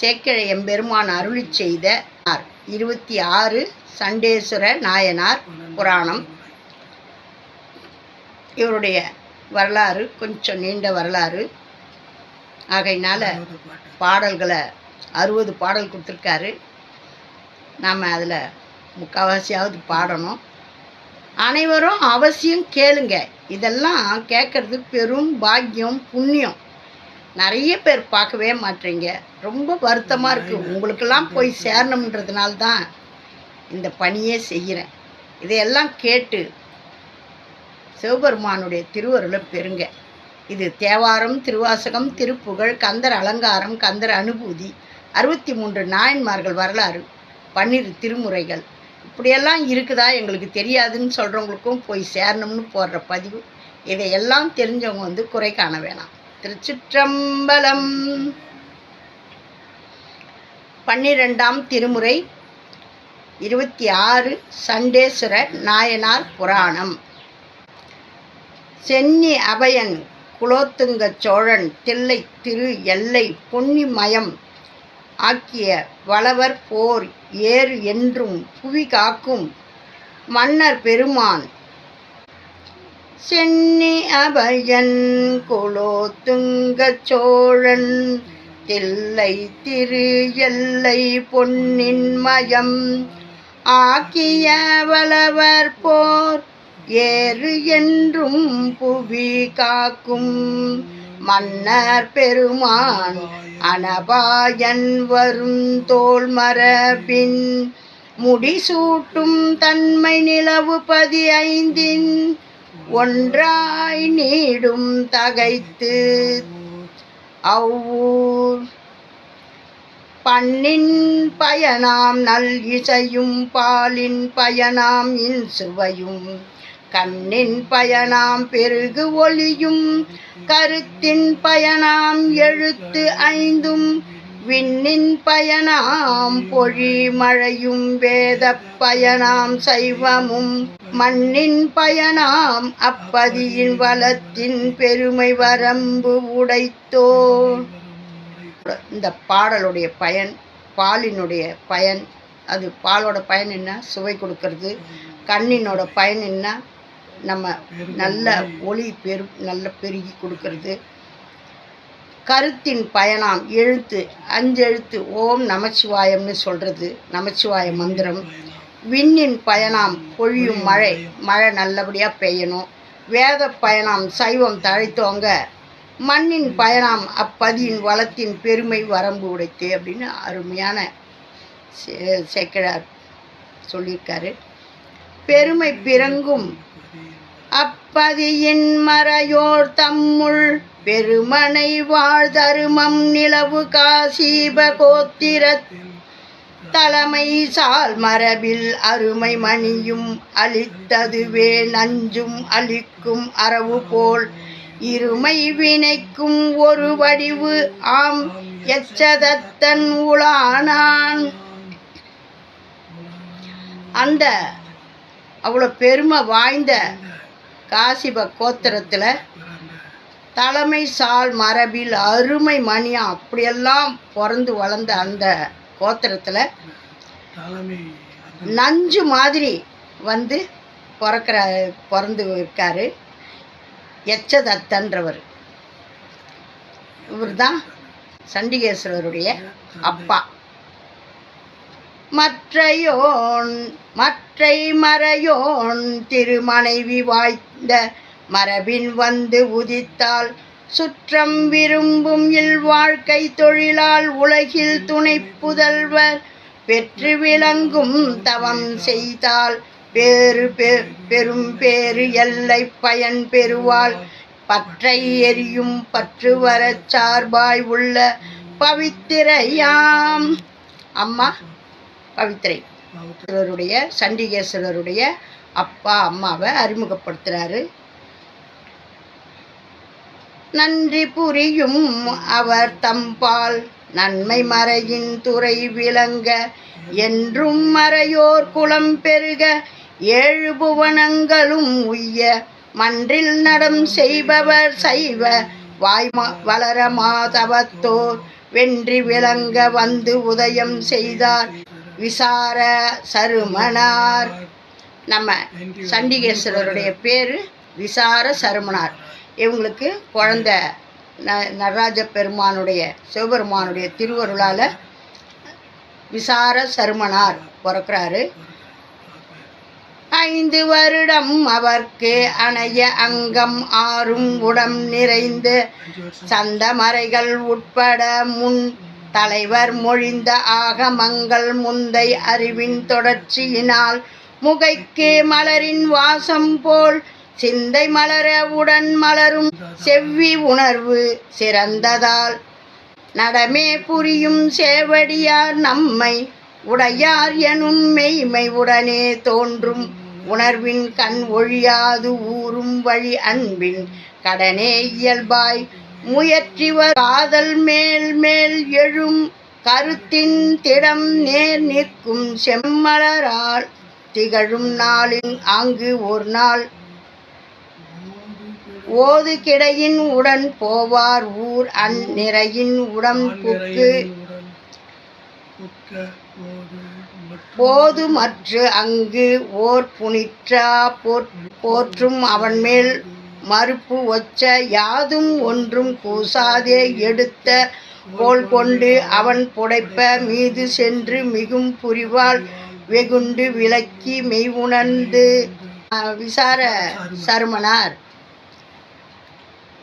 சேக்கிழ எம்பெருமான் அருளி செய்த இருபத்தி ஆறு சண்டேஸ்வர நாயனார் புராணம். இவருடைய வரலாறு கொஞ்சம் நீண்ட வரலாறு. ஆகையினால் பாடல்களை அறுபது பாடல் கொடுத்துருக்காரு. நாம் அதில் முக்கால்வாசியாவது பாடணும். அனைவரும் அவசியம் கேளுங்க. இதெல்லாம் கேட்குறது பெரும் பாக்கியம் புண்ணியம். நிறைய பேர் பார்க்கவே மாட்டீங்க. ரொம்ப வருத்தமாக இருக்குது உங்களுக்கெல்லாம் போய் சேரணுன்றதுனால தான் இந்த பணியே செய்கிறேன் இதையெல்லாம் கேட்டு சிவபெருமானுடைய திருவருளை பெறுங்க. இது தேவாரம் திருவாசகம் திருப்புகழ் கந்தர் அலங்காரம் கந்தர் அனுபூதி அறுபத்தி மூன்று நாயன்மார்கள் வரலாறு பன்னிரு திருமுறைகள். இப்படியெல்லாம் இருக்குதா? எங்களுக்கு தெரியாதுன்னு சொல்கிறவங்களுக்கும் போய் சேரணும்னு போடுற பதிவு. இதையெல்லாம் தெரிஞ்சவங்க வந்து குறை காண வேணாம். திருச்சிற்றம்பலம். பன்னிரெண்டாம் திருமுறை இருபத்தி ஆறு சண்டேஸ்வர நாயனார் புராணம். சென்னி அபயன் குலோத்துங்க சோழன் தில்லை திரு எல்லை பொன்னிமயம் ஆக்கிய வளவர் போர் ஏறு என்றும் புவி காக்கும் மன்னர் பெருமான் சென்னி அபயன் குலோத்துங்க சோழன் தில்லை திரு எல்லை பொன்னின் மயம். ஆக்கிய வளவர் போர் ஏறு என்றும் புவி காக்கும். மன்னர் பெருமான் அனபாயன் வரும் தோல் மரபின் முடிசூட்டும் தன்மை நிலவு பதி ஐந்தின் ஒன்றாய் நீடும் தகைத்து. அவ்வூர் பண்ணின் பயனாம் நல் இசையும் பாலின் பயனாம் இன்சுவையும் கண்ணின் பயனாம் பெருகு ஒளியும். கருத்தின் பயனாம் எழுத்து ஐந்தும். விண்ணின் பயனாம் பொழி மழையும் வேத பயனாம் சைவமும் மண்ணின் பயனாம் அப்பதியின் வளத்தின் பெருமை வரம்பு உடைத்தோ இந்த பாடலுடைய பயன் பாலினுடைய பயன் அது பாலோட பயன் என்ன? சுவை கொடுக்கறது. கண்ணினோட பயன் என்ன? நம்ம நல்ல ஒளி பெரு நல்ல பெருகி கொடுக்கறது. கருத்தின் பயணம் எழுத்து அஞ்செழுத்து ஓம் நமச்சிவாயம்னு சொல்கிறது நமச்சிவாய மந்திரம். விண்ணின் பயணம் பொழியும் மழை மழை நல்லபடியாக பெய்யணும். வேத பயணம் சைவம் தழைத்தோங்க. மண்ணின் பயணம் அப்பதியின் வளத்தின் பெருமை வரம்பு உடைத்து அப்படின்னு அருமையான சே- சேக்கிழார் சொல்லியிருக்காரு. பெருமை பிறங்கும் அப்பதியின் மறையோர் தம்முள் பெருமனை வாழ் தருமம் நிலவு காசீப கோத்திர தலைமை சால் மரபில் அருமை மணியும் அளித்ததுவே நஞ்சும் அளிக்கும் அரவு போல் இருமை வினைக்கும் ஒரு வடிவு ஆம் எச்சதத்தன் உளானான். அந்த அவ்வளோ பெருமை வாய்ந்த காசிப கோத்திரத்தில் தலைமை சால் மரபில் அருமை மணியா அப்படியெல்லாம் பிறந்து வளர்ந்த அந்த கோத்திரத்தில் நஞ்சு மாதிரி வந்து பிறக்கிற பிறந்து இருக்காரு. எச்சதத்தன்றவர். இவர் தான் சண்டிகேஸ்வரருடைய அப்பா. மற்றையோன் மற்றை மறையோன் திருமனைவி வாய்ந்த மரபின் வந்து உதித்தால் சுற்றம் விரும்பும் இல் வாழ்க்கை தொழிலால் உலகில் துணை புதல்வர் பெற்று விளங்கும் தவம் செய்தால் பேறு பெ- பெரும் பேறு எல்லை பயன் பெறுவாள். பற்றை எரியும் பற்று வரச் சார்பாய் உள்ள பவித்திரையாம். அம்மா பவித்திரை. ஈஸ்வரருடைய சண்டிகேஸ்வரருடைய அப்பா அம்மாவை அறிமுகப்படுத்துகிறாரு நன்றி புரியும் அவர் தம்பால். நன்மை மறையின் துறை விளங்க என்றும் மறையோர் குலம் பெருக ஏழு புவனங்களும் உய்ய மன்றில் நடம் செய்பவர் சைவ வாய்மா வளர மாதவத்தோர் வென்றி விளங்க வந்து உதயம் செய்தார் விசார சருமனார். நம்ம சண்டிகேஸ்வரருடைய பேர் விசார சருமனார். இவங்களுக்கு குழந்த ந நடராஜ பெருமானுடைய சிவபெருமானுடைய திருவருளால் விசார சருமனார் பிறக்கிறாரு. ஐந்து வருடம் அவர்க்கு அணைய அங்கம் ஆறும் உடம் நிறைந்து சந்தமறைகள் உட்பட முன் தலைவர் மொழிந்த ஆகமங்கள் முந்தை அறிவின் தொடர்ச்சியினால் முகைக்கு மலரின் வாசம் போல் சிந்தை மலர உடன் மலரும் செவ்வி உணர்வு சிறந்ததால். நடமே புரியும் சேவடியார் நம்மை உடையார் எனும் மெய்மை உடனே தோன்றும். உணர்வின் கண் ஒழியாது ஊறும் வழி அன்பின் கடனே இயல்பாய். முயற்றிவர் காதல் மேல் மேல் எழும் கருத்தின் திடம் நேர் நிற்கும் செம்மலரால் திகழும் நாளின் ஆங்கு ஒரு நாள். ஓது கிடையின் உடன் போவார் ஊர் அந்நிறையின் உடம் புக்கு. போது மற்ற அங்கு ஓர் புனிற்றா போற்- போற்றும் அவன் மேல் மறுப்பு ஒச்ச யாதும் ஒன்றும் கூசாதே எடுத்த கோல் கொண்டு அவன் புடைப்ப மீது சென்று மிகும் புரிவாள் வெகுண்டு விளக்கி மெய் உணர்ந்து அஹ், விசார சருமனார்.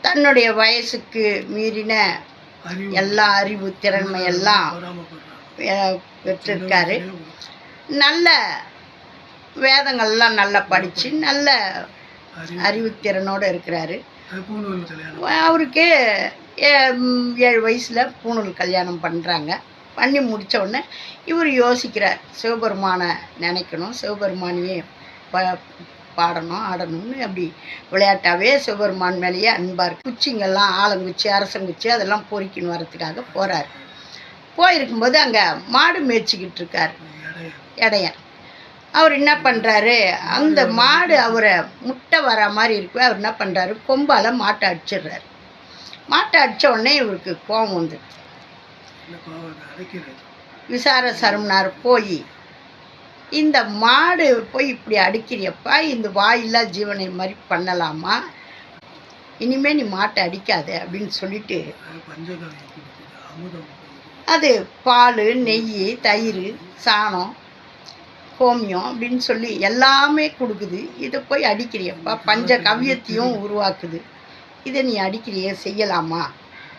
தன்னுடைய வயசுக்கு மீறின எல்லா அறிவு திறன்மை எல்லாம் பெற்றிருக்காரு. நல்ல வேதங்கள்லாம் நல்லா படித்து நல்ல அறிவுத்திறனோடு இருக்கிறாரு. அவருக்கு ஏழு வயசில் பூணூல் கல்யாணம் பண்ணுறாங்க பண்ணி முடிச்ச உடனே இவர் யோசிக்கிறார் சிவபெருமானை நினைக்கணும். சிவபெருமானையே ப பாடணும் ஆடணும்னு அப்படி விளையாட்டாகவே சிவபெருமான் மேலேயே அன்பாக இருக்கு. குச்சிங்கெல்லாம் ஆலங்குச்சி அரசங்குச்சி அதெல்லாம் பொறிக்கின்னு வரத்துக்காக போகிறார் போயிருக்கும்போது அங்கே மாடு மேய்ச்சிக்கிட்டு இருக்கார். இடையன் அவர் என்ன பண்ணுறாரு அந்த மாடு அவரை முட்டை வர மாதிரி இருக்கு. அவர் என்ன பண்ணுறாரு கொம்பால் மாட்டை அடிச்சிடுறாரு. மாட்டை அடித்த உடனே இவருக்கு கோபம் வந்து விசார சருமனார் போய் இந்த மாடு போய் இப்படி அடிக்கிறியப்பா இந்த வாயில்லா ஜீவனை மாதிரி பண்ணலாமா? இனிமே நீ மாட்டை அடிக்காத அப்படின்னு சொல்லிட்டு அது பால் நெய் தயிர் சாணம் கோமியம் அப்படின்னு சொல்லி எல்லாமே கொடுக்குது. இதை போய் அடிக்கிறியப்பா பஞ்ச கவ்யத்தையும் உருவாக்குது. இதை நீ அடிக்கிறிய செய்யலாமா?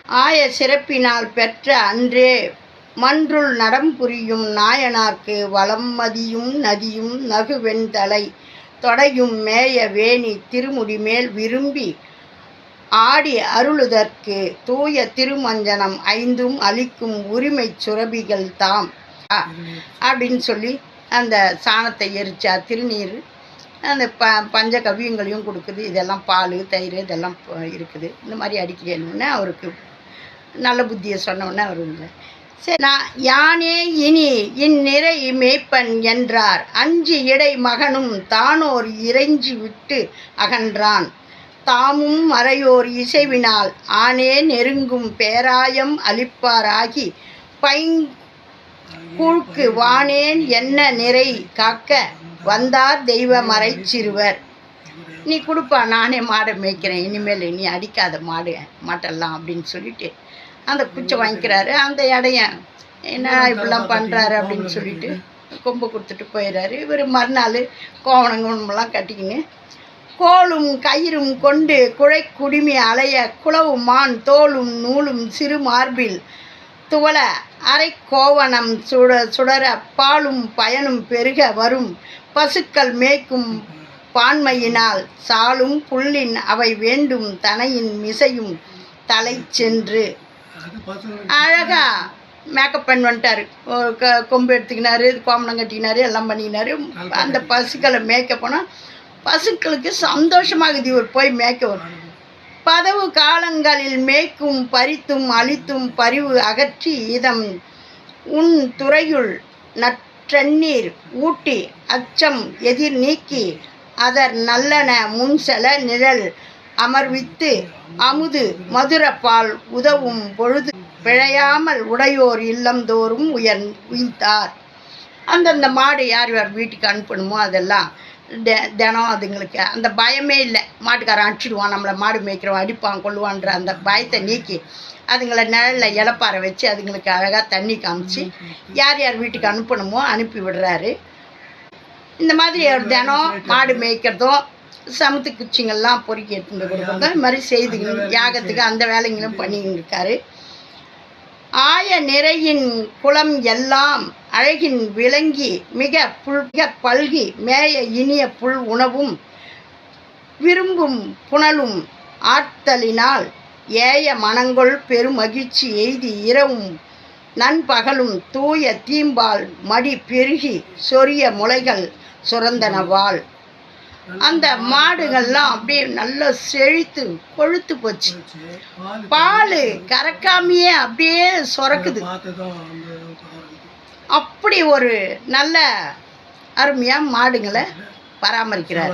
ஆய சிறப்பினால் பெற்ற அன்றே மன்றுள் நடம் புரியும் நாயனார்க்கு வளம் மதியும் நதியும் நகுவெண்தலை தொடையும் மேய வேணி திருமுடி மேல் விரும்பி ஆடி அருளுதற்கு தூய திருமஞ்சனம் ஐந்தும் அளிக்கும் உரிமை சுரபிகள் தாம். அப்படின்னு சொல்லி அந்த சாணத்தை எரிச்சா திருநீர் அந்த ப பஞ்ச கவியங்களையும் கொடுக்குது. இதெல்லாம் பால் தயிர் இதெல்லாம் இருக்குது. இந்த மாதிரி அடிக்கிறேன்னு அவருக்கு நல்ல புத்தியை சொன்னோடனே அவர் இல்லை யானே இனி இந்நிறை மேய்ப்பன் என்றார். அஞ்சு இடை மகனும் தானோர் இறைஞ்சி விட்டு அகன்றான். தாமும் மறையோர் இசைவினால் ஆனே நெருங்கும் பேராயம் அளிப்பாராகி பைங்கூழ்க்கு வானேன் என்ன நிறை காக்க வந்தார் தெய்வ மறைச்சிறுவர் நீ கொடுப்பா நானே மாடை மேய்க்கிறேன். இனிமேல் நீ அடிக்காத மாடு மாட்டெல்லாம் அப்படின்னு சொல்லிட்டு அந்த குச்சை வாங்கிக்கிறாரு அந்த இடையன் என்ன இப்படிலாம் பண்ணுறாரு அப்படின்னு சொல்லிட்டு கொம்பு கொடுத்துட்டு போயிடுறாரு இவர் மறுநாள் கோவணங்கெல்லாம் கட்டிக்கின்னு கோலும் கயிறும் கொண்டு குழை குடுமி அலைய குளவும் மான் தோலும் நூலும் சிறு மார்பில் துவள அரை கோவணம் சுட சுடர பாலும் பயனும் பெருக வரும் பசுக்கள் மேய்க்கும் பான்மையினால் சாலும் புல்லின் அவை வேண்டும் தனையின் மிசையும் தலை சென்று அழகா மேக்கப் பண்ணி வந்துட்டார். க கொம்பு எடுத்துக்கினாரு கோமணம் கட்டிக்கினாரு எல்லாம் பண்ணிக்கினாரு. அந்த பசுக்களை மேய்க்க போனால் பசுக்களுக்கு சந்தோஷமாகுது இவர் போய் மேய்க்க வரும் பதவு காலங்களில் மேய்க்கும் பறித்தும் அழித்தும் பரிவு அகற்றி இதம். உன் துறையுள் நற்றண்ணீர் ஊட்டி அச்சம் எதிர் நீக்கி அதர் நல்லன முன்செல நிழல். அமர்வித்து அமுது மதுரப்பால் உதவும் பொழுது பிழையாமல் உடையோர் இல்லந்தோறும் உயர் உயிர்த்தார் அந்தந்த மாடு யார் யார் வீட்டுக்கு அனுப்பணுமோ அதெல்லாம் தெ- தினம் அதுங்களுக்கு அந்த பயமே இல்லை. மாட்டுக்காரன் அடிச்சிடுவான் நம்மளை மாடு மேய்க்கிறோம் அடிப்பான் கொள்ளுவான்ற அந்த பயத்தை நீக்கி அதுங்களை நிழலில் இலப்பாறை வச்சு அதுங்களுக்கு அழகாக தண்ணி காமிச்சு யார் யார் வீட்டுக்கு அனுப்பணுமோ அனுப்பி விடுறாரு. இந்த மாதிரி அவர் தினம் மாடு மேய்க்கிறதும் சமுத்து குச்சிங்கெல்லாம் பொறுக்கி எடுத்துட்டு கொடுக்குறதும் இந்த மாதிரி செய்துக்கணும் யாகத்துக்கு அந்த வேலைங்களும் பண்ணிக்கிட்டு இருக்காரு. ஆய நிறையின் குளம் எல்லாம் அழகின் விளங்கி மிக புல் மிக பல்கி மேய இனிய புல் உணவும் விரும்பும் புனலும் ஆர்த்தலினால் ஏய மனங்கொள் பெருமகிழ்ச்சி எய்தி இரவும் நண்பகலும் தூய தீம்பால் மடி பெருகி சொரிய முளைகள் சுரந்தனவாள் அந்த மாடுகள்லாம் அப்படியே நல்லா செழித்து கொழுத்து போச்சு. பால் கறக்காமையே அப்படியே சுரக்குது. அப்படி ஒரு நல்ல அருமையாக மாடுங்களை பராமரிக்கிறார்.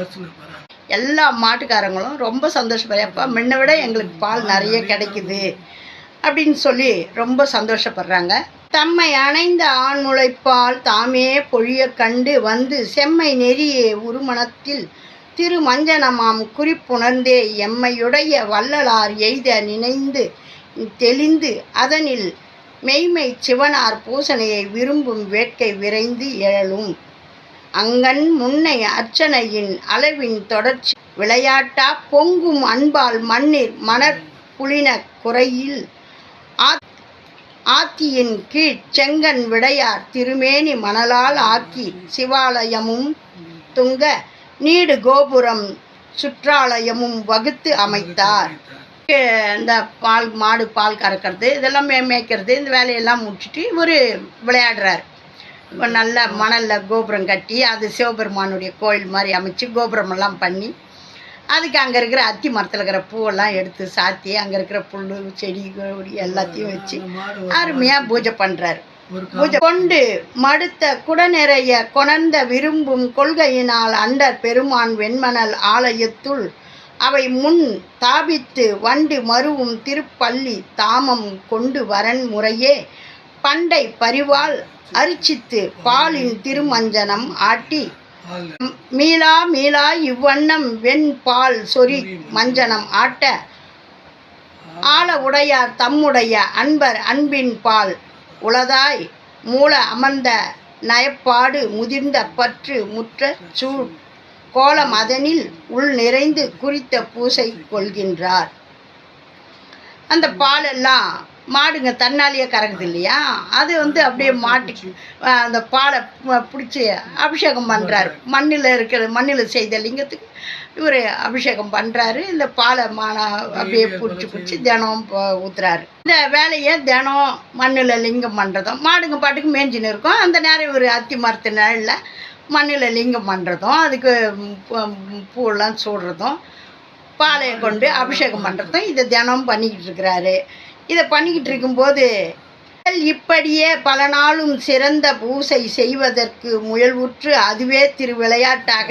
எல்லா மாட்டுக்காரங்களும் ரொம்ப சந்தோஷப்படுறப்பா முன்ன விட எங்களுக்கு பால் நிறைய கிடைக்குது அப்படின்னு சொல்லி ரொம்ப சந்தோஷப்படுறாங்க. தம்மை அணைந்த ஆண் முளைப்பால் தாமே பொழிய கண்டு வந்து செம்மை நெறியே உருமணத்தில் திரு மஞ்சனமாம் குறிப்புணர்ந்தே எம்மையுடைய வள்ளலார் எய்த நினைந்து தெளிந்து அதனில் மெய்மை சிவனார் பூசனையை விரும்பும் வேட்கை விரைந்து எழலும் அங்கன் முன்னை அர்ச்சனையின் அளவின் தொடர்ச்சி விளையாட்டா பொங்கும் அன்பால் மண்ணிற் மணற்புளின குறையில் ஆத்- ஆத்தியின் கீழ் செங்கன் விடையார் திருமேனி மணலால் ஆக்கி சிவாலயமும் துங்க நீடு கோபுரம் சுற்றாலயமும் வகுத்து அமைத்தார். இந்த பால் மாடு பால் கறக்கிறது இதெல்லாம் மே மேய்க்கிறது இந்த வேலையெல்லாம் முடிச்சுட்டு இவர் விளையாடுறார். இப்போ நல்ல மணலில் கோபுரம் கட்டி அது சிவபெருமானுடைய கோயில் மாதிரி அமைச்சு கோபுரமெல்லாம் பண்ணி அதுக்கு அங்கே இருக்கிற அத்தி மரத்தில் இருக்கிற பூவெல்லாம் எடுத்து சாத்தி அங்கே இருக்கிற புல் செடி கொடி எல்லாத்தையும் வச்சு அருமையாக பூஜை பண்ணுறாரு கொண்டு மடுத்த குடநிறைய கொணர்ந்த விரும்பும் கொள்கையினால் அண்டர் பெருமான் வெண்மணல் ஆலயத்துள் அவை முன் தாபித்து வண்டு மருவும் திருப்பள்ளி தாமம் கொண்டு வரன் முறையே பண்டை பரிவால் அரிச்சித்து பாலின் திருமஞ்சனம் ஆட்டி மீளா மீளா இவ்வண்ணம் வெண் பால் சொறி மஞ்சனம் ஆட்ட ஆள உடையார் தம்முடைய அன்பர் அன்பின் பால். உளதாய் மூல அமர்ந்த நயப்பாடு முதிர்ந்த பற்று முற்ற சூழ். கோலம் அதனில் உள் நிறைந்து குறித்த பூசை கொள்கின்றார். அந்த பாலெல்லாம் மாடுங்க தன்னாலேயே கறக்குது இல்லையா? அது வந்து அப்படியே மாட்டுக்கு அந்த பாலை பிடிச்சி அபிஷேகம் பண்ணுறாரு மண்ணில் இருக்கிற மண்ணில் செய்த லிங்கத்துக்கு இவர் அபிஷேகம் பண்ணுறாரு இந்த பாலை மானா அப்படியே பிடிச்சி பிடிச்சி தினம் ஊற்றுறாரு இந்த வேலையை தினம் மண்ணில் லிங்கம் பண்ணுறதும் மாடுங்க பாட்டுக்கு மேய்ஞ்சின்னு இருக்கும். அந்த நேரம் இவர் அத்தி மரத்து நிழலில் மண்ணில் லிங்கம் பண்ணுறதும் அதுக்கு பூவெல்லாம் சூடுறதும் பாலையை கொண்டு அபிஷேகம் பண்ணுறதும் இதை தினம் பண்ணிக்கிட்டு இருக்கிறாரு. இதை பண்ணிக்கிட்டு இருக்கும்போது இப்படியே பல நாளும் சிறந்த பூசை செய்வதற்கு முயல்வுற்று அதுவே திரு விளையாட்டாக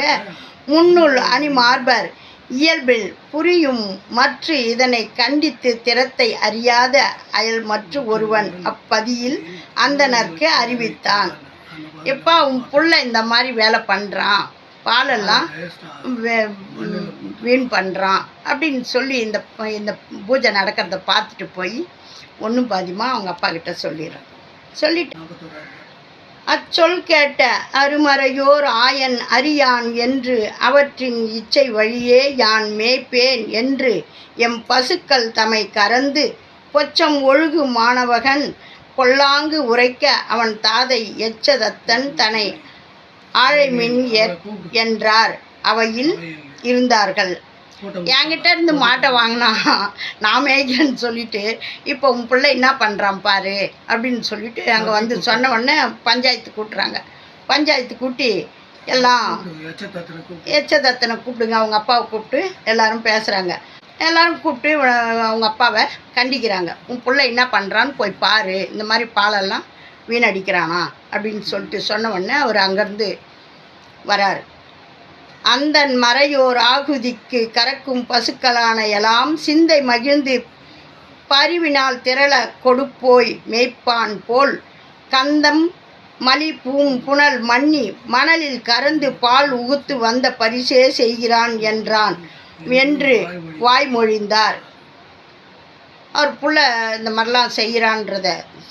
முன்னுள் அணிமார்பர். இயல்பில் புரியும் மற்ற இதனை கண்டித்து திறத்தை அறியாத அயல் மற்ற ஒருவன் அப்பதியில் அந்தனருக்கு அறிவித்தான். எப்பா உன் புள்ள இந்த மாதிரி வேலை பண்ணுறான் பாலெல்லாம் வீண் பண்ணுறான் அப்படின்னு சொல்லி இந்த இந்த பூஜை நடக்கிறத பார்த்துட்டு போய் ஒன்றும் பாதியமாக அவங்க அப்பா கிட்ட சொல்லிடுறான். சொல்லிட்டு அச்சொல் கேட்ட அருமறையோர் ஆயன் அறியான் என்று அவற்றின் இச்சை வழியே யான் மேய்ப்பேன் என்று எம் பசுக்கள் தம்மை கறந்து பொச்சம் ஒழுகு மாணவகன் கொல்லாங்கு உரைக்க அவன் தாதை எச்சதத்தன் தனை ஆழைமின் என்றார். அவையில் இருந்தார்கள். என்கிட்ட இருந்து மாட்டை வாங்கினா நான் மேய்க்கிறேன்னு சொல்லிட்டு இப்போ உன் பிள்ளை என்ன பண்ணுறான் பாரு அப்படின்னு சொல்லிட்டு அங்கே வந்து சொன்ன உடனே பஞ்சாயத்து கூட்டுறாங்க. பஞ்சாயத்து கூட்டி எல்லாம் எச்சதத்தனை கூப்பிடுங்க அவங்க அப்பாவை கூப்பிட்டு எல்லாரும் பேசுகிறாங்க எல்லாரும் கூப்பிட்டு அவங்க அப்பாவை கண்டிக்கிறாங்க. உன் பிள்ளை என்ன பண்ணுறான்னு போய் பாரு இந்த மாதிரி பாலெல்லாம் வீணடிக்கிறானா அப்படின்னு சொல்லிட்டு சொன்ன உடனே அவர் அங்கேருந்து வராரு. அந்த மறையோர் ஆகுதிக்கு கறக்கும் பசுக்களான எல்லாம் சிந்தை மகிழ்ந்து பரிவினால் திரள கொடுப்போய் மேய்ப்பான் போல். கந்தம் மலி பூம் புனல் மண்ணி மணலில் கறந்து பால் உகுத்து வந்த பரிசே செய்கிறான் என்றான் என்று வாய்மொழிந்தார். அவர் புள்ள இந்த மாதிரிலாம் செய்கிறான்றத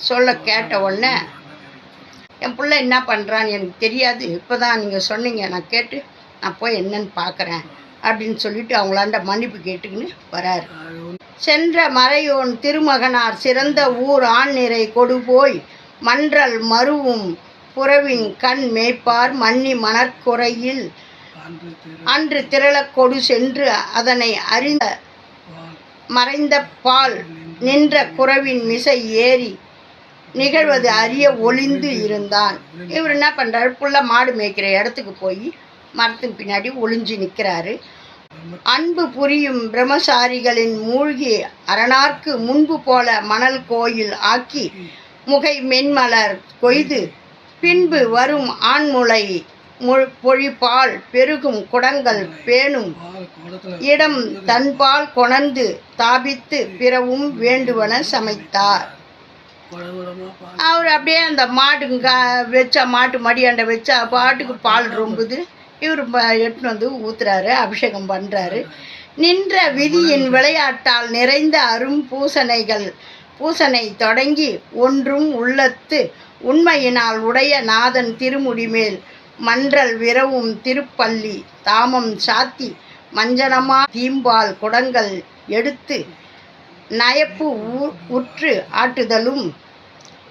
சொல்ல கேட்ட உடனே என் பிள்ளை என்ன பண்ணுறான்னு எனக்கு தெரியாது. இப்போ தான் நீங்கள் சொன்னீங்க. நான் கேட்டு நான் போய் என்னன்னு பார்க்குறேன் அப்படின்னு சொல்லிட்டு அவங்களாண்ட மன்னிப்பு கேட்டுக்கின்னு வராரு. சென்ற மறையோன் திருமகனார் சிறந்த ஊர் ஆண் நிறை கொடு போய் மன்றல் மருவும் புறவின் கண் மேய்ப்பார் மன்னி மணற்குறையில் அன்று திரள கொடு சென்று அதனை அறிந்த மறைந்த பால் நின்ற குறவின் மிசை ஏறி நிகழ்வது அறிய ஒளிந்து இருந்தான். இவர் என்ன பண்ணுறாரு புள்ள மாடு மேய்க்கிற இடத்துக்கு போய் மரத்தின் பின்னாடி ஒளிஞ்சு நிற்கிறாரு. அன்பு புரியும் பிரம்மசாரிகளின் மூழ்கி அரணார்க்கு முன்பு போல மணல் கோயில் ஆக்கி முகை மென்மலர் கொய்து. பின்பு வரும் ஆண்முளை பொழிப்பால் பெருகும் குடங்கள் பேணும். இடம் தன்பால் கொணர்ந்து தாபித்து பிறவும் வேண்டுவன சமைத்தார். அவர் அப்படியே அந்த மாடுங்க வச்சா மாட்டு மடியாண்ட வச்சா பாட்டுக்கு பால் ரொம்புது. இவர் எடுத்துன்னு வந்து ஊத்துறாரு அபிஷேகம் பண்ணுறாரு நின்ற விதியின் விளையாட்டால் நிறைந்த அரும் பூசணைகள் பூசனை தொடங்கி ஒன்றும் உள்ளத்து உண்மையினால் உடைய நாதன் திருமுடி மேல் மன்றல் விரவும் திருப்பள்ளி தாமம் சாத்தி மஞ்சனமா தீம்பால் குடங்கள் எடுத்து நயப்பு உற்று ஆட்டுதலும்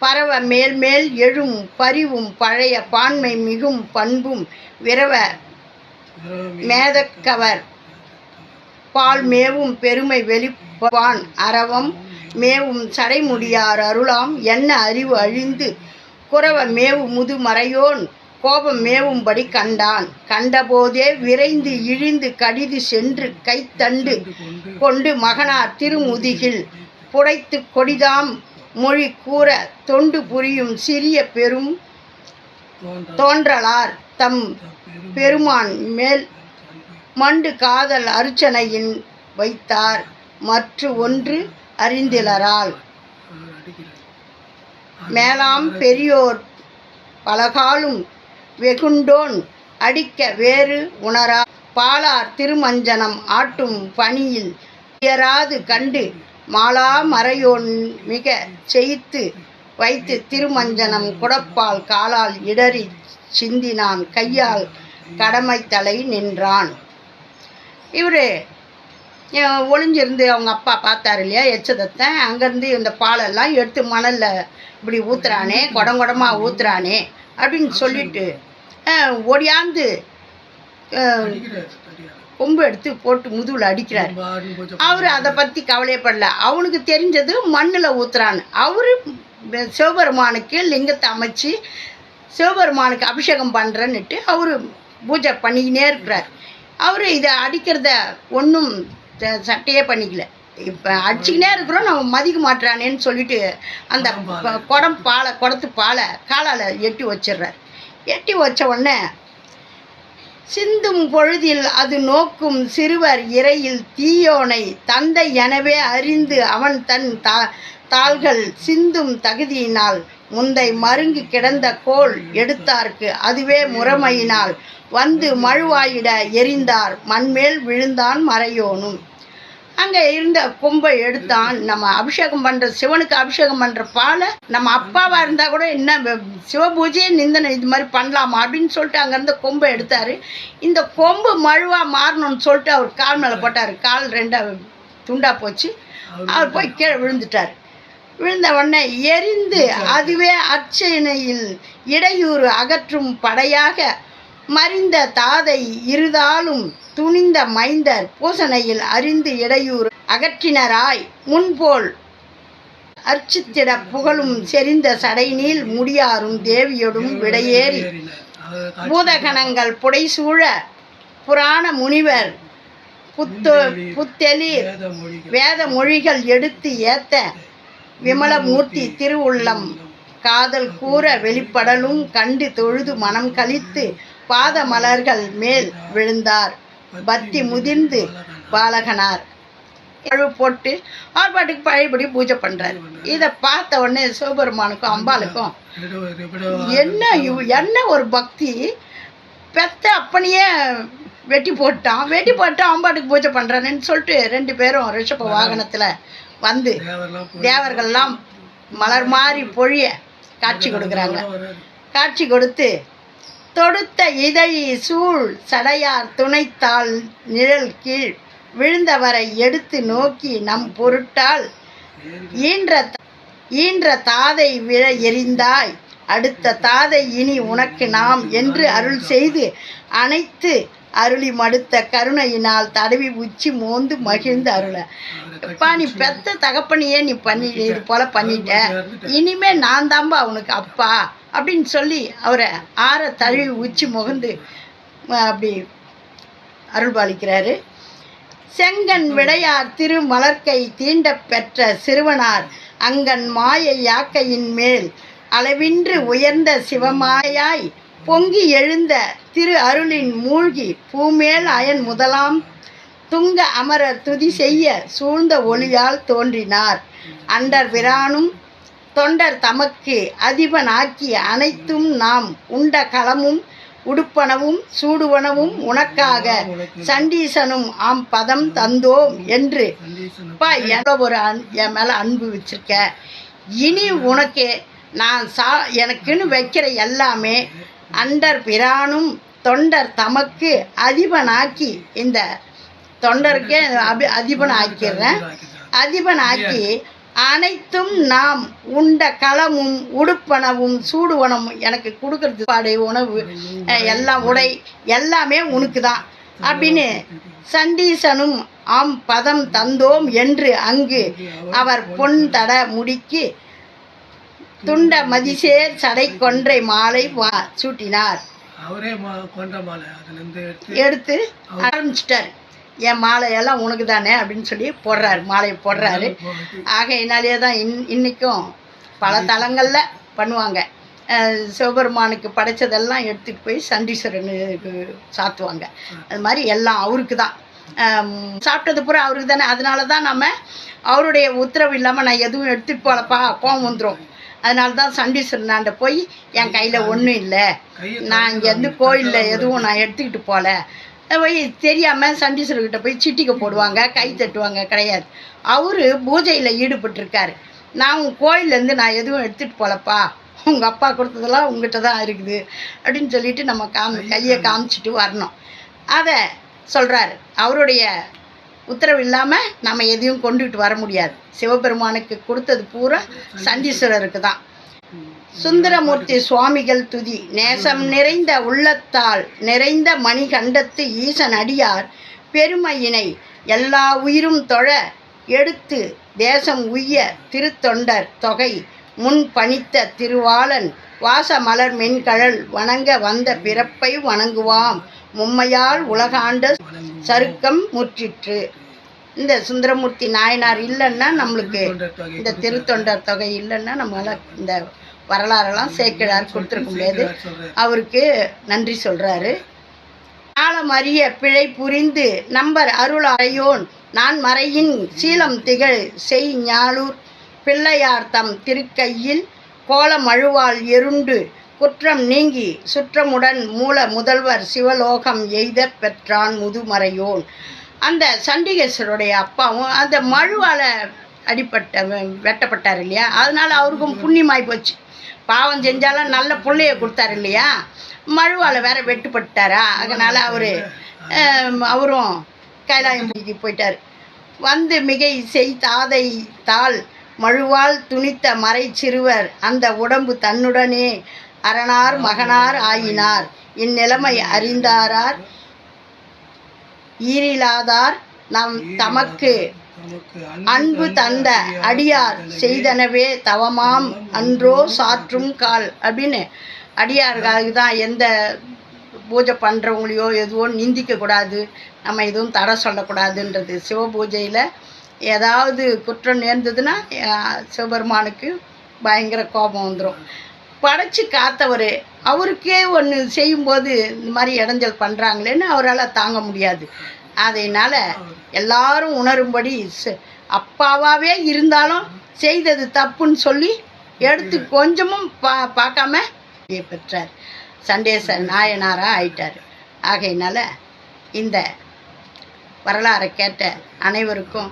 பரவ மேல் மேல் எழும் பரிவும் பழைய பான்மை மிகும் பண்பும் விரவ மேதக்கவர் பால் மேவும் பெருமை வெளிப்பான் அரவம் மேவும் சடைமுடியார் அருளாம். என்ன அறிவு அழிந்து குறவ மேவு முது மறையோன் கோபம் மேவும்படி கண்டான். கண்டபோதே விரைந்து இழிந்து கடிது சென்று கைத்தண்டு கொண்டு மகனார் திருமுதுகில் புடைத்து கொடிதாம். மொழி கூற தொண்டு புரியும் சிறிய பெரும் தோன்றலார் தம் பெருமான் மேல் மண்டு காதல் அர்ச்சனையின் வைத்தார். மற்ற ஒன்று அறிந்திலரால். மேலாம் பெரியோர் பலகாலும் வெகுண்டோன் அடிக்க வேறு உணரா. பாலார் திருமஞ்சனம் ஆட்டும் பணியில் இயராது கண்டு மாலா மறையோன் மிக செய்து வைத்து திருமஞ்சனம் குடப்பால் காலால் இடறி சிந்தினான். கையால் கடமை தலை நின்றான். இவர் ஒளிஞ்சிருந்து அவங்க அப்பா பார்த்தாரு இல்லையா எச்சதத்தை? அங்கேருந்து இந்த பாலெல்லாம் எடுத்து மணலில் இப்படி ஊத்துறானே குடம் குடமாக ஊத்துறானே அப்படின்னு சொல்லிட்டு ஒடியாந்து ஓடியாந்து கொம்பு எடுத்து போட்டு முதுகில் அடிக்கிறார். அவர் அதை பற்றி கவலையப்படல. அவனுக்கு தெரிஞ்சது மண்ணில் ஊற்றுறான்னு அவரு சிவபெருமானுக்கு லிங்கத்தை அமைச்சு சிவபெருமானுக்கு அபிஷேகம் பண்ணுறன்னுட்டு அவர் பூஜை பண்ணிக்கினே இருக்கிறார். அவர் இதை அடிக்கிறத ஒன்றும் சட்டையே பண்ணிக்கல. இப்போ அடிச்சுக்கினே இருக்கிறோம் நம்ம மதிக்க மாட்டானேன்னு சொல்லிட்டு அந்த குடம் பாலை. குடத்து பாலை காலால் எட்டி வச்சிடுறார். எட்டி வச்ச உடனே சிந்தும் பொழுதில் அது நோக்கும் சிறுவர் இறையில் தீயோனை தந்தை எனவே அறிந்து அவன் தன் தா தாள்கள் சிந்தும் தகுதியினால் முந்தை மருங்கு கிடந்த கோல் எடுத்தார்க்கு அதுவே முறைமையினால் வந்து மழுவாயிட எரிந்தார். மண்மேல் விழுந்தான் மறையோனும். அங்கே இருந்த கொம்பை எடுத்தான். நம்ம அபிஷேகம் பண்ணுற சிவனுக்கு அபிஷேகம் பண்ணுற பாலை நம்ம அப்பாவாக இருந்தால் கூட என்ன சிவபூஜையை நிந்தனை இது மாதிரி பண்ணலாமா அப்படின்னு சொல்லிட்டு அங்கேருந்து கொம்பை எடுத்தார். இந்த கொம்பு மழுவாக மாறணும்னு சொல்லிட்டு அவர் கால் மேலே போட்டார். கால் ரெண்டாக துண்டா போச்சு. அவர் போய் கீழே விழுந்துட்டார். விழுந்த உடனே எரிந்து அதுவே அர்ச்சனையில் இடையூறு அகற்றும் படையாக மறிந்த தாதை இருதாலும் துணிந்த மைந்தர் பூசணையில் அறிந்து இடையூறு அகற்றினராய் முன்போல் அர்ச்சித்திட புகழும் செறிந்த சடைநீள் முடியாரும் தேவியொடும் விடையேறி. பூதகணங்கள் புடைசூழ புராண முனிவர் புத்து புத்தெளிர் வேத மொழிகள் எடுத்து ஏத்த விமலமூர்த்தி திருவுள்ளம். காதல் கூற வெளிப்படலும் கண்டு தொழுது மனம் கழித்து பாத மலர்கள் மேல் விழுந்தார். பக்தி முதிர்ந்து பாலகனார். அழு போட்டு ஆர்ப்பாட்டுக்கு பழையபடி பூஜை பண்ணுறார் இதை பார்த்த உடனே சிவபெருமானுக்கும் அம்பாளுக்கும் என்ன என்ன ஒரு பக்தி? பெத்த அப்பனையே வெட்டி போட்டான். வெட்டி போட்டு அம்பாட்டுக்கு பூஜை பண்றானேன்னு சொல்லிட்டு ரெண்டு பேரும் ரிஷப வாகனத்தில் வந்து தேவர்கள்லாம் மலர் மாறி பொழிய காட்சி கொடுக்குறாங்க. காட்சி கொடுத்து தொடுத்த இதழி சூழ் சடையார் துணைத்தாள் நிழல் கீழ் விழுந்தவரை எடுத்து நோக்கி நம் பொருட்டால் ஈன்ற த- ஈன்ற தாதை விழ எறிந்தாய் அடுத்த தாதை இனி உனக்கு நாம் என்று அருள் செய்து அனைத்து அருளி மடுத்த கருணையினால் தடவி உச்சி மோந்து மகிழ்ந்து அருள. எப்பா நீ பெத்த தகப்பனையே நீ பண்ணி இது போல பண்ணிட்ட. இனிமே நான் தான்பா அவனுக்கு அப்பா அப்படின்னு சொல்லி அவரை ஆற தழுவி உச்சி முகந்து அப்படி அப்படி அருள்பாலிக்கிறாரு. செங்கன் விடையார் திரு மலர்க்கை தீண்ட பெற்ற சிறுவனார் அங்கன் மாய யாக்கையின் மேல் அளவின்று உயர்ந்த சிவமாயாய் பொங்கி எழுந்த திரு அருளின் மூழ்கி பூமேல் அயன் முதலாம். துங்க அமரர் துதி செய்ய சூழ்ந்த ஒளியால் தோன்றினார். அண்டர் விரானும் தொண்டர் தமக்கு அதிபனாக்கி அனைத்தும் நாம் உண்ட களமும் உடுப்பனவும் சூடுவனவும் உனக்காக சண்டீசனும் ஆம் பதம் தந்தோம் என்று அப்பா எவ்வளோ ஒரு அன் என் மேலே அன்பு வச்சிருக்க. இனி உனக்கு நான் சா எனக்குன்னு வைக்கிற எல்லாமே அண்டர் பிரானும் தொண்டர் தமக்கு அதிபனாக்கி இந்த தொண்டருக்கே அபி அதிபன் ஆக்கிடுறேன் அதிபன் ஆக்கி அனைத்தும் நாம் உண்ட களமும் உடுப்பனவும் சூடுவனமும் எனக்கு கொடுக்கறது. பாடை உணவு எல்லாம் உடை எல்லாமே உனக்கு தான். அப்படின்னு சண்டீசனும் ஆம் பதம் தந்தோம் என்று அங்கு அவர் பொன் தட முடிக்கு துண்ட மதிசேர் சடை கொன்றை மாலை வா சூட்டினார். அவரே கொண்ட மாலை. எடுத்து ஆரம்பிச்சிட்டார். என் மாலையெல்லாம் உனக்கு தானே அப்படின்னு சொல்லி போடுறாரு. மாலையை போடுறாரு. போட்டு ஆகையினாலே தான் இன் இன்னைக்கும் பல தலங்களில் பண்ணுவாங்க. சிவபெருமானுக்கு படைச்சதெல்லாம் எடுத்துகிட்டு போய் சண்டீஸ்வரனுக்கு சாத்துவாங்க. அது மாதிரி எல்லாம் அவருக்கு தான் சாப்பிட்டது பூரா அவருக்கு தானே அதனால தான் நம்ம அவருடைய உத்தரவு இல்லாமல் நான் எதுவும் எடுத்துகிட்டு போகலப்பா கோவம் வந்துடும் அதனால தான் சண்டீஸ்வரனாண்ட போய் என் கையில் ஒன்றும் இல்லை. நான் இங்கேருந்து கோயிலில் எதுவும் நான் எடுத்துக்கிட்டு போகல போய் தெரியாமல் சண்டீஸ்வரர்கிட்ட போய் சிட்டிக்க போடுவாங்க கை தட்டுவாங்க கிடையாது. அவர் பூஜையில் ஈடுபட்டிருக்காரு. நான் உன் கோயிலேருந்து நான் எதுவும் எடுத்துகிட்டு போகலப்பா உங்கள் அப்பா கொடுத்ததெல்லாம் உங்ககிட்ட தான் இருக்குது. அப்படின்னு சொல்லிட்டு நம்ம காமி கையை காமிச்சிட்டு வரணும். அதை சொல்கிறாரு அவருடைய உத்தரவு இல்லாமல் நம்ம எதையும் கொண்டுகிட்டு வர முடியாது. சிவபெருமானுக்கு கொடுத்தது பூரா சண்டீஸ்வரருக்கு தான். சுந்தரமூர்த்தி சுவாமிகள் துதி. நேசம் நிறைந்த உள்ளத்தால் நிறைந்த மணிகண்டத்து ஈசன் அடியார் பெருமையினை எல்லா உயிரும் தொழ எடுத்து தேசம் உய்ய திருத்தொண்டர் தொகை. முன் பணித்த திருவாளன் வாச மலர் மென்கழல் வணங்க வந்த பிறப்பை வணங்குவாம். மும்மையால் உலகாண்ட சருக்கம் முற்றிற்று. இந்த சுந்தரமூர்த்தி நாயனார் இல்லைன்னா நம்மளுக்கு இந்த திருத்தொண்டர் தொகை இல்லைன்னா நம்மளால் இந்த வரலாறெல்லாம் சேக்கிழார் கொடுத்துருக்க முடியாது. அவருக்கு நன்றி சொல்கிறாரு காலம் அறிய பிழை புரிந்து நம்பர் அருள் அறையோன் நான் மறையின் சீலம் திகழ் செய் ஞாலூர் பிள்ளையார் தம் திருக்கையில் கோலமழுவால் எருண்டு குற்றம் நீங்கி சுற்றமுடன் மூல முதல்வர் சிவலோகம் எய்த பெற்றான் முதுமறையோன். அந்த சண்டிகேஸ்வருடைய அப்பாவும் அந்த மழுவால் அடிப்பட்ட வெட்டப்பட்டார் இல்லையா? அதனால அவருக்கும் புண்ணியமாய் போச்சு. பாவம் செஞ்சாலும் நல்ல பிள்ளைய கொடுத்தாரு இல்லையா? மழுவால் வேற வெட்டுப்பட்டாரா? அதனால அவர் அவரும் கைலாயம்பதிக்கு போயிட்டார். வந்து மிகை செய் தாதை தாள் மழுவால் துணித்த மறை சிறுவர் அந்த உடம்பு தன்னுடனே அரணார் மகனார் ஆயினார். இந்நிலைமை அறிந்தாரார். ஈரிலாதார் நம் தமக்கு அன்பு தந்த அடியார் செய்தனவே தவமாம் அன்றோ சாற்றும் கால் அப்படின்னு அடியார்களுக்கு தான் எந்த பூஜை பண்ணுறவங்களையோ எதுவோ நிந்திக்கக்கூடாது நம்ம எதுவும் தடை சொல்லக்கூடாதுன்றது. சிவ பூஜையில் ஏதாவது குற்றம் நேர்ந்ததுன்னா சிவபெருமானுக்கு பயங்கர கோபம் வந்துடும் படைச்சு காத்தவர். அவருக்கே ஒன்று செய்யும்போது இந்த மாதிரி இடைஞ்சல் பண்ணுறாங்களேன்னு அவரால் தாங்க முடியாது. அதனால் எல்லாரும் உணரும்படி அப்பாவாவே இருந்தாலும் செய்தது தப்புன்னு சொல்லி எடுத்து கொஞ்சமும் பா பார்க்காம பெற்றார். சண்டேச நாயனாராக ஆயிட்டார். ஆகையினால இந்த வரலாறை கேட்ட அனைவருக்கும்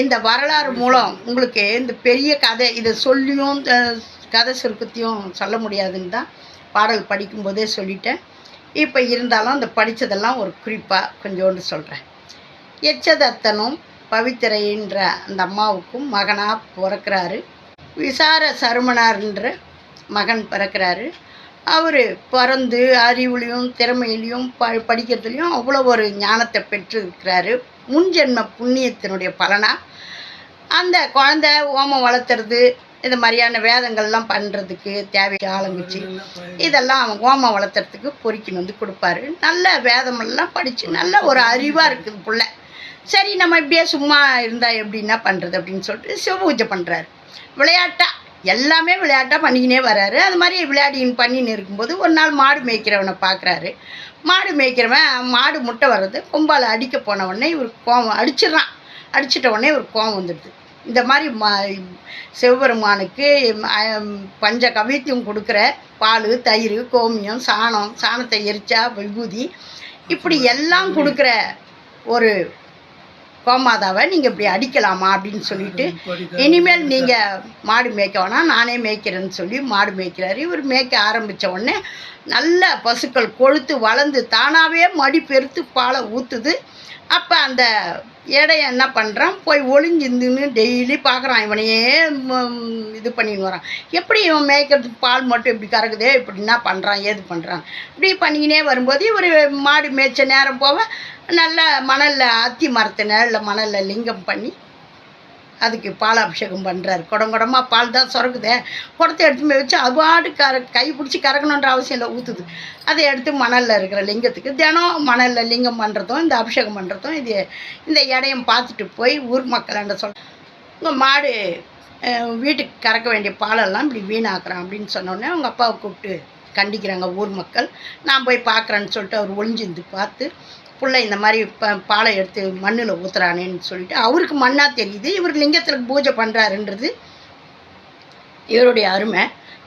இந்த வரலாறு மூலம் உங்களுக்கு இந்த பெரிய கதை இதை சொல்லியும் கதை சுருக்கத்தையும் சொல்ல முடியாதுன்னு தான் பாடல் படிக்கும்போதே சொல்லிட்டேன். இப்போ இருந்தாலும் அந்த படித்ததெல்லாம் ஒரு குறிப்பாக கொஞ்சோண்டு சொல்கிறேன் எச்சதத்தனும் பவித்திரைன்ற அந்த அம்மாவுக்கும் மகனாக பிறக்கிறாரு. விசார சருமனார்ன்ற மகன் பிறக்கிறாரு. அவர் பிறந்து அறிவுலையும் திறமையிலையும் ப படிக்கிறதுலையும் அவ்வளோ ஒரு ஞானத்தை பெற்றிருக்கிறாரு. முன்ஜென்ம புண்ணியத்தினுடைய பலனாக அந்த குழந்த ஓமம் வளர்த்துறது இந்த மாதிரியான வேதங்கள்லாம் பண்ணுறதுக்கு தேவை ஆளுங்குச்சு இதெல்லாம் அவன் ஓமம் வளர்த்துறதுக்கு பொறிக்கின்னு வந்து கொடுப்பாரு. நல்ல வேதமெல்லாம் படித்து நல்ல ஒரு அறிவாக இருக்குது பிள்ளை. சரி நம்ம இப்படியே சும்மா இருந்தால் எப்படின்னா பண்ணுறது அப்படின்னு சொல்லிட்டு சிவபூஜை பண்ணுறாரு விளையாட்டாக எல்லாமே விளையாட்டாக பண்ணிக்கினே வராரு. அது மாதிரி விளையாடின்னு பண்ணின்னு இருக்கும்போது ஒரு நாள் மாடு மேய்க்கிறவனை பார்க்குறாரு மாடு மேய்க்கிறவன் மாடு முட்டை வர்றது கும்பால் அடிக்க போன உடனே இவர் கோவம் அடிச்சிடுறான். அடிச்சிட்ட உடனே ஒரு கோவம் வந்துடுது. இந்த மாதிரி மா சிவபெருமானுக்கு பஞ்ச கவியத்தையும் கொடுக்குற பால் தயிர் கோமியம் சாணம் சாணத்தை எரிச்சா விபூதி. இப்படி எல்லாம் கொடுக்குற ஒரு கோமாதாவை நீங்கள் இப்படி அடிக்கலாமா அப்படின்னு சொல்லிட்டு இனிமேல் நீங்கள் மாடு மேய்க்க வேணாம் நானே மேய்க்கிறேன்னு சொல்லி மாடு மேய்க்கிறாரு. இவர் மேய்க்க ஆரம்பித்த உடனே நல்ல பசுக்கள் கொழுத்து வளர்ந்து தானாகவே மடி பெருத்து பாலை ஊற்றுது அப்போ அந்த எடைய என்ன பண்ணுறான் போய் ஒளிஞ்சிருந்துன்னு டெய்லி பார்க்குறான் இவனையே இது பண்ணின்னு வரான். எப்படி இவன் மேய்க்கிறதுக்கு பால் மட்டும் இப்படி கறக்குதே? இப்படி என்ன பண்ணுறான் ஏது பண்ணுறான் இப்படி பண்ணிக்கினே வரும்போது இவர் மாடு மேய்ச்ச நேரம் போக நல்லா மணலில் அத்தி மரத்து நிழலில் மணலில் லிங்கம் பண்ணி அதுக்கு பால் அபிஷேகம் பண்ணுறாரு குடம் குடமாக பால் தான் சுரக்குதே. குடத்தை எடுத்து போய் வச்சு அவாடு கர கை பிடிச்சி கறக்கணுன்ற அவசியம் இல்லை ஊற்றுது அதை எடுத்து மணலில் இருக்கிற லிங்கத்துக்கு தினம் மணலில் லிங்கம் பண்ணுறதும் இந்த அபிஷேகம் பண்ணுறதும் இது இந்த இடையம் பார்த்துட்டு போய் ஊர் மக்கள்கிட்ட சொல் உங்கள் மாடு வீட்டுக்கு கறக்க வேண்டிய பாலெல்லாம் இப்படி வீணாக்குறான் அப்படின்னு சொன்னோடனே அவங்க அப்பாவை கூப்பிட்டு கண்டிக்கிறாங்க ஊர் மக்கள். நான் போய் பார்க்குறேன்னு சொல்லிட்டு அவர் ஒளிஞ்சிருந்து பார்த்து பிள்ளை இந்த மாதிரி ப பாலை எடுத்து மண்ணில் ஊற்றுறானேன்னு சொல்லிட்டு அவருக்கு மண்ணாக தெரியுது. இவர் லிங்கத்தில் பூஜை பண்ணுறாருன்றது இவருடைய அருமை.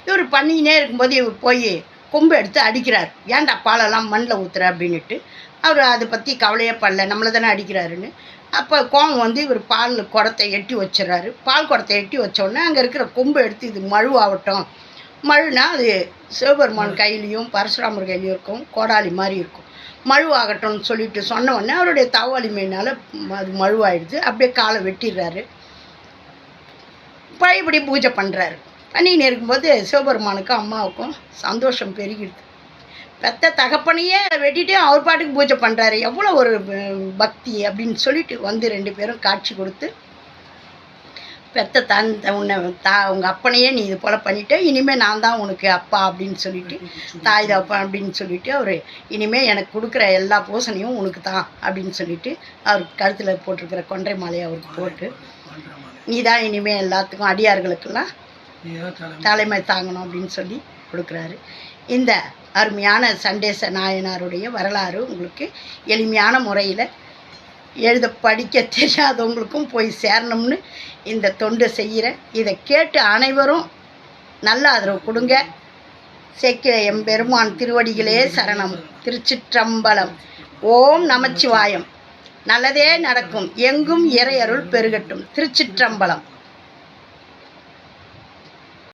இவர் பண்ணிக்கினே இருக்கும்போது இவர் போய் கொம்பு எடுத்து அடிக்கிறார். ஏன்டா பாலெல்லாம் மண்ணில் ஊற்றுற அப்படின்னுட்டு. அவர் அதை பற்றி கவலையே படல. நம்மளை தானே அடிக்கிறாருன்னு. அப்போ கோவம் வந்து இவர் பால் குடத்தை எட்டி வச்சிடறாரு. பால் குடத்தை எட்டி வச்சோடனே அங்கே இருக்கிற கொம்பு எடுத்து இது மழுவாகட்டும். மழுனா அது சிவபெருமான் கையிலையும் பரசுராமர் கையிலையும் இருக்கும். கோடாலி மாதிரி இருக்கும். மழுவாகட்டும்னு சொல்லிட்டு சொன்ன உடனே அவருடைய தவலிமையினால அது மழுவாயிடுது. அப்படியே காலை வெட்டிடுறாரு. பழையபடி பூஜை பண்ணுறாரு பண்ணின்னு இருக்கும்போது சிவபெருமானுக்கும் அம்மாவுக்கும் சந்தோஷம் பெருகிடுது. பெத்த தகப்பனையே வெட்டிட்டு அவர் பாட்டுக்கு பூஜை பண்ணுறாரு எவ்வளோ ஒரு பக்தி அப்படின்னு சொல்லிட்டு வந்து ரெண்டு பேரும் காட்சி கொடுத்து பெத்த தன் உன்னை தா உங்கள் அப்பனையே நீ இது போல் பண்ணிட்ட இனிமேல் நான் தான் உனக்கு அப்பா அப்படின்னு சொல்லிட்டு தாய் தப்பா அப்படின்னு சொல்லிட்டு அவர் இனிமேல் எனக்கு கொடுக்குற எல்லா பூசணையும் உனக்கு தான் அப்படின்னு சொல்லிட்டு அவர் கழுத்தில் போட்டிருக்கிற கொன்றை மாலையை அவருக்கு போட்டு நீ தான் இனிமேல் எல்லாத்துக்கும் அடியார்களுக்கெல்லாம் தலைமை தாங்கணும் அப்படின்னு சொல்லி கொடுக்குறாரு. இந்த அருமையான சண்டேச நாயனாருடைய வரலாறு உங்களுக்கு எளிமையான முறையில் எழுத படிக்க தெரியாதவங்களுக்கும் போய் சேரணும்னு இந்த தொண்டு செய்கிறேன் இதை கேட்டு அனைவரும் நல்ல ஆதரவு கொடுங்க. சேக்கிர எம்பெருமான் திருவடிகளே சரணம். திருச்சிற்றம்பலம். ஓம் நமச்சிவாயம். நல்லதே நடக்கும். எங்கும் இறையருள் பெருகட்டும். திருச்சிற்றம்பலம்.